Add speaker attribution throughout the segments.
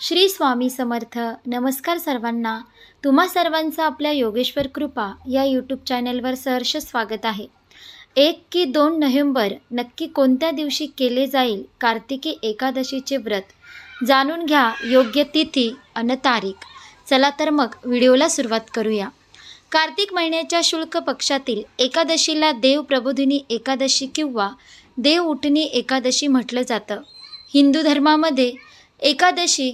Speaker 1: श्री स्वामी समर्थ. नमस्कार सर्वांना. तुम्हा सर्वांचं आपल्या योगेश्वर कृपा या यूट्यूब चॅनलवर सहर्ष स्वागत आहे. एक की दोन नोव्हेंबर नक्की कोणत्या दिवशी केले जाईल कार्तिकी एकादशीचे व्रत? जाणून घ्या योग्य तिथी अन तारीख. चला तर मग व्हिडिओला सुरुवात करूया. कार्तिक महिन्याच्या शुल्क पक्षातील एकादशीला देव प्रबोधिनी एकादशी किंवा देव उठणी एकादशी म्हटलं जातं. हिंदू धर्मामध्ये एकादशी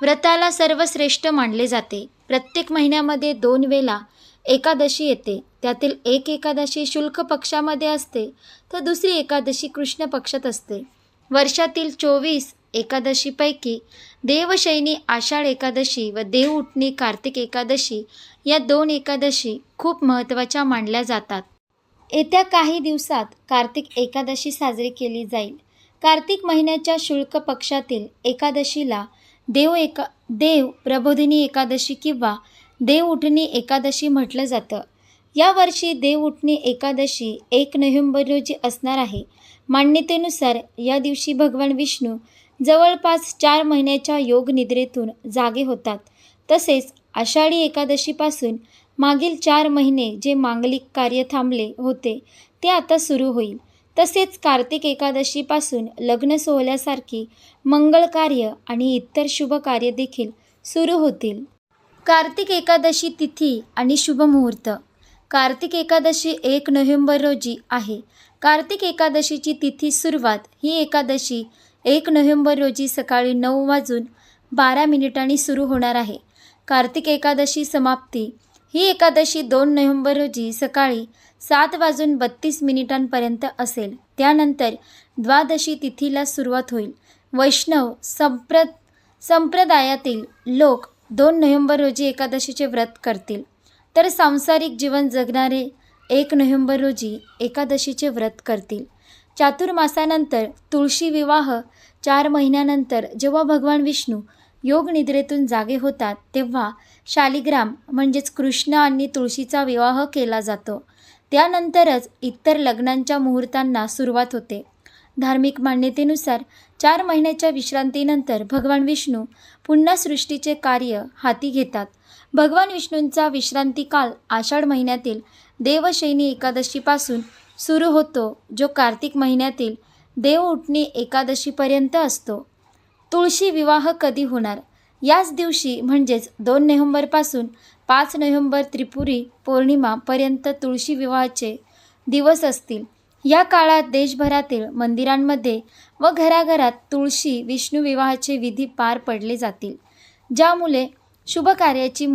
Speaker 1: व्रताला सर्वश्रेष्ठ मानले जाते. प्रत्येक महिन्यामध्ये दोन वेळा एकादशी येते. त्यातील एक एकादशी शुल्क पक्षामध्ये असते तर दुसरी एकादशी कृष्ण पक्षात असते. वर्षातील चोवीस एकादशीपैकी देवशैनी आषाढ एकादशी व देव उठणी कार्तिक एकादशी या दोन एकादशी खूप महत्त्वाच्या मानल्या जातात. येत्या काही दिवसात कार्तिक एकादशी साजरी केली जाईल. कार्तिक महिन्याच्या शुल्क पक्षातील एकादशीला देव एका देव प्रबोधिनी एकादशी किंवा देव उठणी एकादशी म्हटलं जातं. यावर्षी देव उठणी एकादशी एक नोव्हेंबर रोजी असणार आहे. मान्यतेनुसार या दिवशी भगवान विष्णू जवळपास चार महिन्याच्या योग निद्रेतून जागे होतात. तसेच आषाढी एकादशीपासून मागील चार महिने जे मांगलिक कार्य थांबले होते ते आता सुरू होईल. तसेच कार्तिक एकादशीपासून लग्न सोहळ्यासारखी मंगळ कार्य आणि इतर शुभ कार्य देखील सुरू होतील. कार्तिक एकादशी तिथी आणि शुभ मुहूर्त. कार्तिक एकादशी एक नोव्हेंबर रोजी आहे. कार्तिक एकादशीची तिथी सुरुवात ही एकादशी एक नोव्हेंबर रोजी सकाळी नऊ वाजून बारा मिनिटांनी सुरू होणार आहे. कार्तिक एकादशी समाप्ती ही एकादशी दोन नोव्हेंबर रोजी सकाळी सात वाजून बत्तीस मिनिटांपर्यंत असेल. त्यानंतर द्वादशी तिथीला सुरुवात होईल. वैष्णव संप्र संप्रदायातील लोक दोन नोव्हेंबर रोजी एकादशीचे व्रत करतील. तर सांसारिक जीवन जगणारे एक नोव्हेंबर रोजी एकादशीचे व्रत करतील. चातुर्मासानंतर तुळशी विवाह चार महिन्यानंतर जेव्हा भगवान विष्णू योग निद्रेतून जागे होतात तेव्हा शालिग्राम म्हणजेच कृष्ण आणि तुळशीचा विवाह केला जातो. त्यानंतरच इतर लग्नांच्या मुहूर्तांना सुरुवात होते. धार्मिक मान्यतेनुसार चार महिन्याच्या विश्रांतीनंतर भगवान विष्णू पुन्हा सृष्टीचे कार्य हाती घेतात. भगवान विष्णूंचा विश्रांती काल आषाढ महिन्यातील देवशैनी एकादशीपासून सुरू होतो जो कार्तिक महिन्यातील देव उठणी एकादशीपर्यंत असतो. तुळशी विवाह कधी होणार? याच दिवशी म्हणजेच दोन नोव्हेंबरपासून पाच नोव्हेंबर त्रिपुरी पौर्णिमापर्यंत तुळशी विवाहाचे दिवस असतील. या काळात देशभरातील मंदिरांमध्ये व घराघरात तुळशी विष्णू विवाहाचे विधी पार पडले जातील ज्यामुळे शुभ कार्याची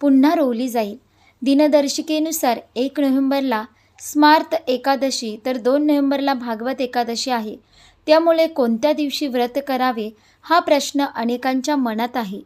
Speaker 1: पुन्हा रोवली जाईल. दिनदर्शिकेनुसार एक नोव्हेंबरला स्मार्त एकादशी तर दोन नोव्हेंबरला भागवत एकादशी आहे. त्यामुळे कोणत्या दिवशी व्रत करावे हा प्रश्न अनेकांच्या मनात आहे.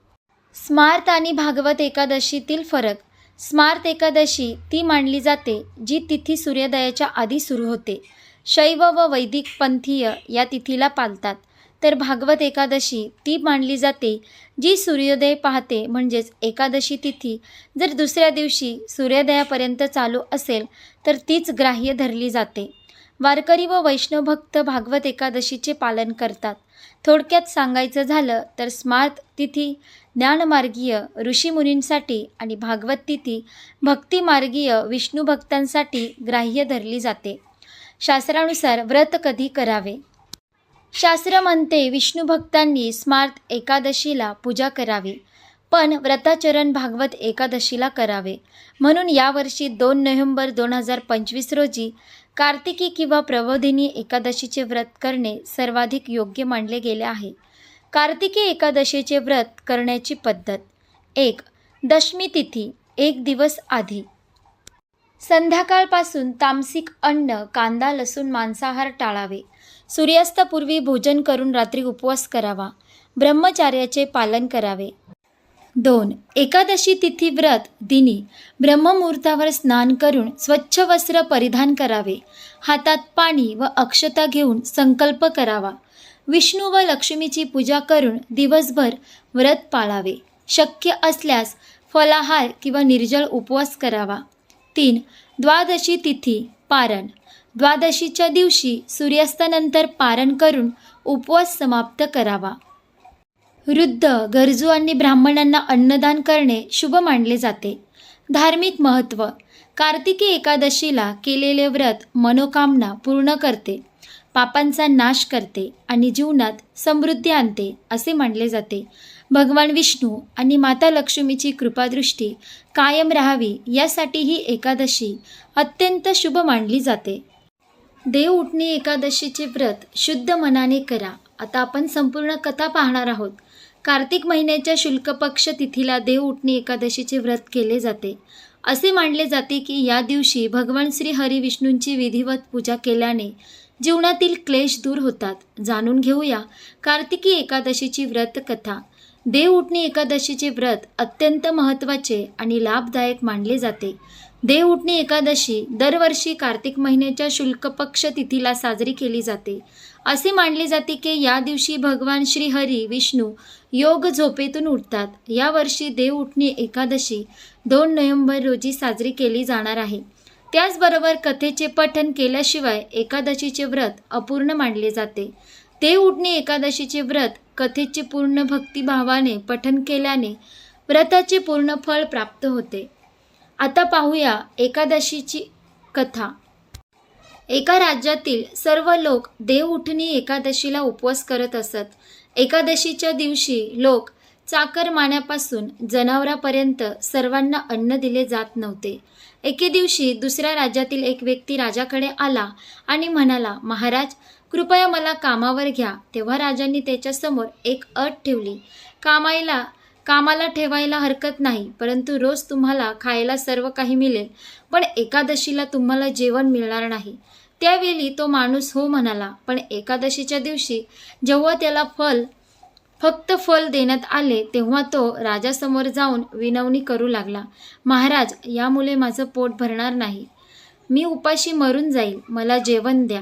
Speaker 1: स्मार्त आणि भागवत एकादशीतील फरक. स्मार्त एकादशी ती मानली जाते जी तिथी सूर्योदयाच्या आधी सुरू होते. शैव व वैदिक पंथीय या तिथीला पालतात. तर भागवत एकादशी ती मानली जाते जी सूर्योदय पाहते म्हणजेच एकादशी तिथी. जर दुसऱ्या दिवशी सूर्योदयापर्यंत चालू असेल तर तीच ग्राह्य धरली जाते. वारकरी व वैष्णव भक्त भागवत एकादशीचे पालन करतात. थोडक्यात सांगायचं झालं तर स्मार्त तिथी ज्ञानमार्गीय ऋषीमुनींसाठी आणि भागवत भक्तिमार्गीय विष्णूभक्तांसाठी ग्राह्य धरली जाते. शास्त्रानुसार व्रत कधी करावे? शास्त्र म्हणते विष्णू भक्तांनी स्मार्त एकादशीला पूजा करावी पण व्रताचरण भागवत एकादशीला करावे. म्हणून यावर्षी दोन नोव्हेंबर दोन हजार पंचवीस रोजी कार्तिकी किंवा प्रबोधिनी एकादशीचे व्रत करणे सर्वाधिक योग्य मानले गेले आहे. कार्तिकी एकादशीचे व्रत करण्याची पद्धत. एक दशमी तिथी एक दिवस आधी. संध्याकाळपासून तामसिक अन्न कांदा लसूण मांसाहार टाळावे. सूर्यास्तापूर्वी भोजन करून रात्री उपवास करावा. ब्रह्मचार्याचे पालन करावे. दोन एकादशी तिथी व्रत दिनी ब्रह्ममुहूर्तावर स्नान करून स्वच्छ वस्त्र परिधान करावे. हातात पाणी व अक्षता घेऊन संकल्प करावा. विष्णू व लक्ष्मीची पूजा करून दिवसभर व्रत पाळावे. शक्य असल्यास फलाहार किंवा निर्जळ उपवास करावा. तीन द्वादशी तिथी पारण. द्वादशीच्या दिवशी सूर्यास्तानंतर पारण करून उपवास समाप्त करावा. वृद्ध गरजू आणि ब्राह्मणांना अन्नदान करणे शुभ मानले जाते. धार्मिक महत्त्व कार्तिकी एकादशीला केलेले व्रत मनोकामना पूर्ण करते. पापांचा नाश करते आणि जीवनात समृद्धी आणते असे मानले जाते. भगवान विष्णू आणि माता लक्ष्मीची कृपादृष्टी कायम राहावी यासाठी ही एकादशी अत्यंत शुभ मानली जाते. देव उठणी एकादशीचे व्रत शुद्ध मनाने करा. आता आपण संपूर्ण कथा पाहणार आहोत. कार्तिक महिन्याच्या शुल्क पक्ष तिथीला देव उठणी एकादशीचे व्रत केले जाते. असे मानले जाते की या दिवशी भगवान श्री हरी विष्णूंची विधिवत पूजा केल्याने जीवनातील क्लेश दूर होतात. जाणून घेऊया कार्तिकी एकादशीची व्रत कथा देव उठणी एकादशीचे व्रत अत्यंत महत्त्वाचे आणि लाभदायक मानले जाते. देव उठणी एकादशी दरवर्षी कार्तिक महिन्याच्या शुल्क पक्ष तिथीला साजरी केली जाते. असे मानले जाते की या दिवशी भगवान श्री हरी विष्णू योग झोपेतून उठतात. यावर्षी देव उठणी एकादशी दोन नोव्हेंबर रोजी साजरी केली जाणार आहे. त्याचबरोबर कथेचे पठन केल्याशिवाय एकादशीचे व्रत अपूर्ण मानले जाते. ते उठणे एकादशीचे व्रत कथेचे पूर्ण भक्तिभावाने पठन केल्याने व्रताचे पूर्ण फळ प्राप्त होते. आता पाहूया एकादशीची कथा. एका राज्यातील सर्व लोक देव उठणी एकादशीला उपवास करत असत. एकादशीच्या दिवशी लोक चाकरमान्यापासून जनावरापर्यंत सर्वांना अन्न दिले जात नव्हते. एके दिवशी दुसऱ्या राज्यातील एक व्यक्ती राजाकडे आला आणि म्हणाला महाराज कृपया मला कामावर घ्या. तेव्हा राजांनी त्याच्यासमोर एक अट ठेवली. कामायला कामाला ठेवायला हरकत नाही परंतु रोज तुम्हाला खायला सर्व काही मिळेल पण एकादशीला तुम्हाला जेवण मिळणार नाही. त्यावेळी तो माणूस हो म्हणाला पण एकादशीच्या दिवशी जेव्हा त्याला फल फक्त फल देण्यात आले तेव्हा तो राजासमोर जाऊन विनवणी करू लागला महाराज यामुळे माझं पोट भरणार नाही. मी उपाशी मरून जाईल मला जेवण द्या.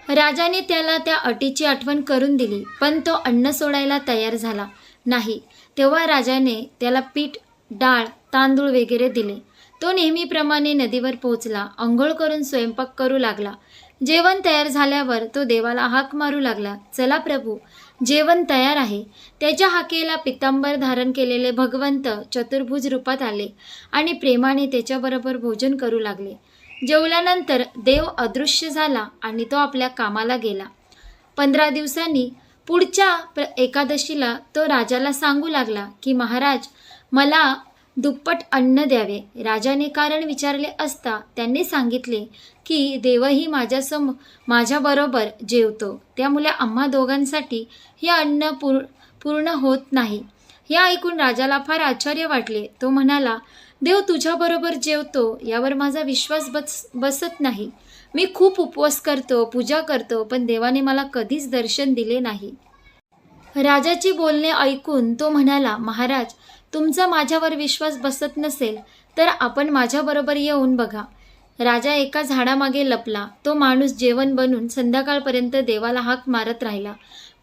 Speaker 1: राजाने त्याला त्या अटीची आठवण करून दिली पण तो अन्न सोडायला तयार झाला नाही. तेव्हा राजाने त्याला पीठ डाळ तांदूळ वगैरे दिले. तो नेहमीप्रमाणे नदीवर पोहोचला आंघोळ करून स्वयंपाक करू लागला. जेवण तयार झाल्यावर तो देवाला हाक मारू लागला चला प्रभू जेवण तयार आहे. त्याच्या हाकेला पितांबर धारण केलेले भगवंत चतुर्भुज रूपात आले आणि प्रेमाने त्याच्याबरोबर भोजन करू लागले. जेवल्यानंतर देव अदृश्य झाला आणि तो आपल्या कामाला गेला. पंधरा दिवसांनी पुढच्या प्र एकादशीला तो राजाला सांगू लागला की महाराज मला दुप्पट अन्न द्यावे. राजाने कारण विचारले असता त्यांनी सांगितले की देवही माझ्यासम माझ्याबरोबर जेवतो. त्यामुळे आम्हा दोघांसाठी हे अन्न पूर पूर्ण होत नाही. हे ऐकून राजाला फार आश्चर्य वाटले. तो म्हणाला देव तुझ्याबरोबर जेवतो यावर माझा विश्वास बस बसत नाही. मी खूप उपवास करतो पूजा करतो पण देवाने मला कधीच दर्शन दिले नाही. राजाची बोलणे ऐकून तो म्हणाला महाराज तुमचा माझ्यावर विश्वास बसत नसेल तर आपण माझ्याबरोबर येऊन बघा. राजा एका झाडामागे लपला. तो माणूस जेवण बनून संध्याकाळपर्यंत देवाला हाक मारत राहिला.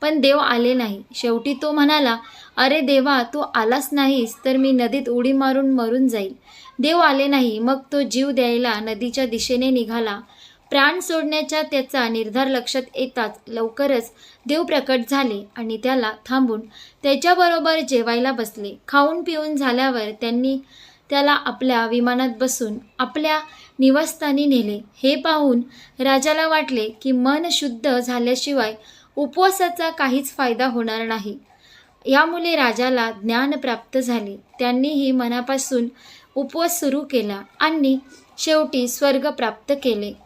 Speaker 1: पण देव आले नाही. शेवटी तो म्हणाला अरे देवा तू आलास नाहीस तर मी नदीत उडी मारून मरून जाईल. देव आले नाही मग तो जीव द्यायला नदीच्या दिशेने निघाला. प्राण सोडण्याच्या त्याचा निर्धार लक्षात येताच लवकरच देव प्रकट झाले आणि त्याला थांबून त्याच्याबरोबर जेवायला बसले. खाऊन पिऊन झाल्यावर त्यांनी त्याला आपल्या विमानात बसून आपल्या निवासस्थानी नेले. हे पाहून राजाला वाटले की मन शुद्ध झाल्याशिवाय उपवासाचा काहीच फायदा होणार नाही. यामुळे राजाला ज्ञान प्राप्त झाले. त्यांनीही मनापासून उपवास सुरू केला आणि शेवटी स्वर्ग प्राप्त केले.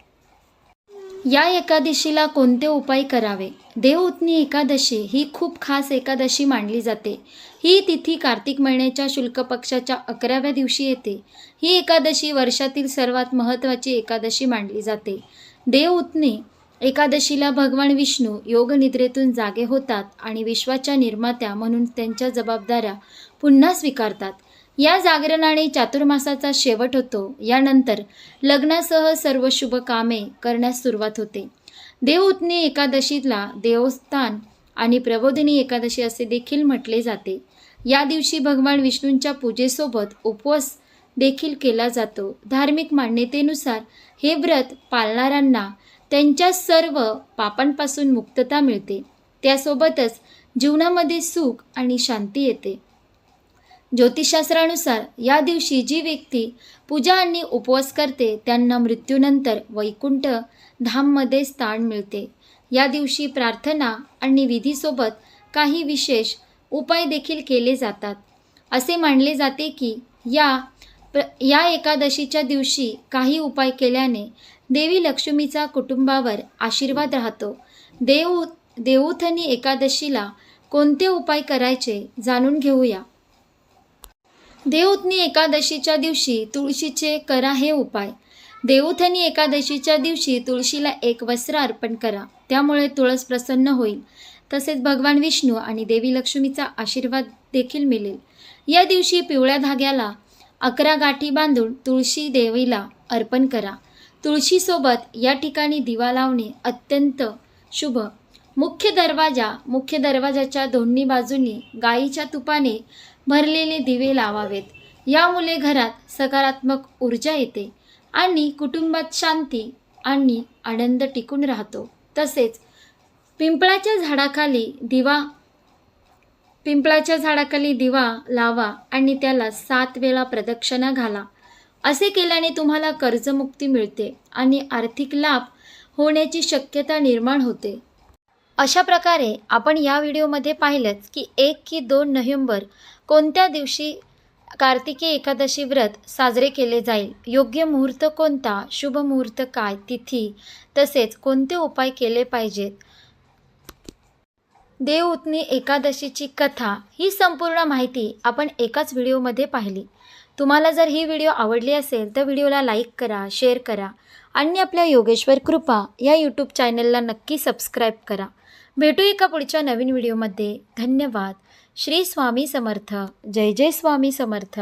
Speaker 1: या एकादशीला कोणते उपाय करावे? देवउतनी एकादशी ही खूप खास एकादशी मानली जाते. ही तिथी कार्तिक महिन्याच्या शुल्क पक्षाच्या अकराव्या दिवशी येते. ही एकादशी वर्षातील सर्वात महत्त्वाची एकादशी मानली जाते. देवउतनी एकादशीला भगवान विष्णू योगनिद्रेतून जागे होतात आणि विश्वाच्या निर्मात्या म्हणून त्यांच्या जबाबदाऱ्या पुन्हा स्वीकारतात. या जागरणाने चातुर्मासाचा शेवट होतो. यानंतर लग्नासह सर्व शुभ कामे करण्यास सुरुवात होते. देवउतनी एकादशीला देवस्थान आणि प्रबोधिनी एकादशी असे देखील म्हटले जाते. या दिवशी भगवान विष्णूंच्या पूजेसोबत उपवास देखील केला जातो. धार्मिक मान्यतेनुसार हे व्रत पाळणाऱ्यांना त्यांच्या सर्व पापांपासून मुक्तता मिळते. त्यासोबतच जीवनामध्ये सुख आणि शांती येते. ज्योतिषशास्त्रानुसार या दिवशी जी व्यक्ती पूजा आणि उपवास करते त्यांना मृत्यूनंतर वैकुंठ धाममध्ये स्थान मिळते. या दिवशी प्रार्थना आणि विधीसोबत काही विशेष उपाय देखील केले जातात. असे मानले जाते की या प्र या एकादशीच्या दिवशी काही उपाय केल्याने देवी लक्ष्मीचा कुटुंबावर आशीर्वाद राहतो. देव देवउथनी एकादशीला कोणते उपाय करायचे जाणून घेऊया. देवउतनी एकादशीच्या दिवशी तुळशीचे करा हे उपाय. देवउथनी एकादशीच्या दिवशी तुळशीला एक वस्त्र अर्पण करा. त्यामुळे तुळस प्रसन्न होईल. तसेच भगवान विष्णू आणि देवी लक्ष्मीचा आशीर्वाद देखील मिळेल. या दिवशी पिवळ्या धाग्याला अकरा गाठी बांधून तुळशी देवीला अर्पण करा. तुळशीसोबत या ठिकाणी दिवा लावणे अत्यंत शुभ. मुख्य दरवाजा मुख्य दरवाजाच्या दोन्ही बाजूंनी गाईच्या तुपाने भरलेले दिवे लावावेत. यामुळे घरात सकारात्मक ऊर्जा येते आणि कुटुंबात शांती आणि आनंद टिकून राहतो. तसेच पिंपळाच्या झाडाखाली दिवा पिंपळाच्या झाडाखाली दिवा लावा आणि त्याला सात वेळा प्रदक्षिणा घाला. असे केल्याने तुम्हाला कर्जमुक्ती मिळते आणि आर्थिक लाभ होण्याची शक्यता निर्माण होते. अशा प्रकारे आपण या व्हिडिओमध्ये पाहिलंच की एक की दोन नोव्हेंबर कोणत्या दिवशी कार्तिकी एकादशी व्रत साजरे केले जाईल? योग्य मुहूर्त कोणता? शुभ मुहूर्त काय? तिथी तसेच कोणते उपाय केले पाहिजेत? देवउतनी एकादशीची कथा ही संपूर्ण माहिती आपण एकाच व्हिडिओमध्ये पाहिली. तुम्हाला जर ही व्हिडिओ आवडली असेल तर व्हिडिओला लाईक करा शेअर करा आणि आपल्या योगेश्वर कृपा या यूट्यूब चॅनलला नक्की सबस्क्राईब करा. भेटू एका पुढच्या नवीन व्हिडिओमध्ये. धन्यवाद. श्री स्वामी समर्थ. जय जय स्वामी समर्थ.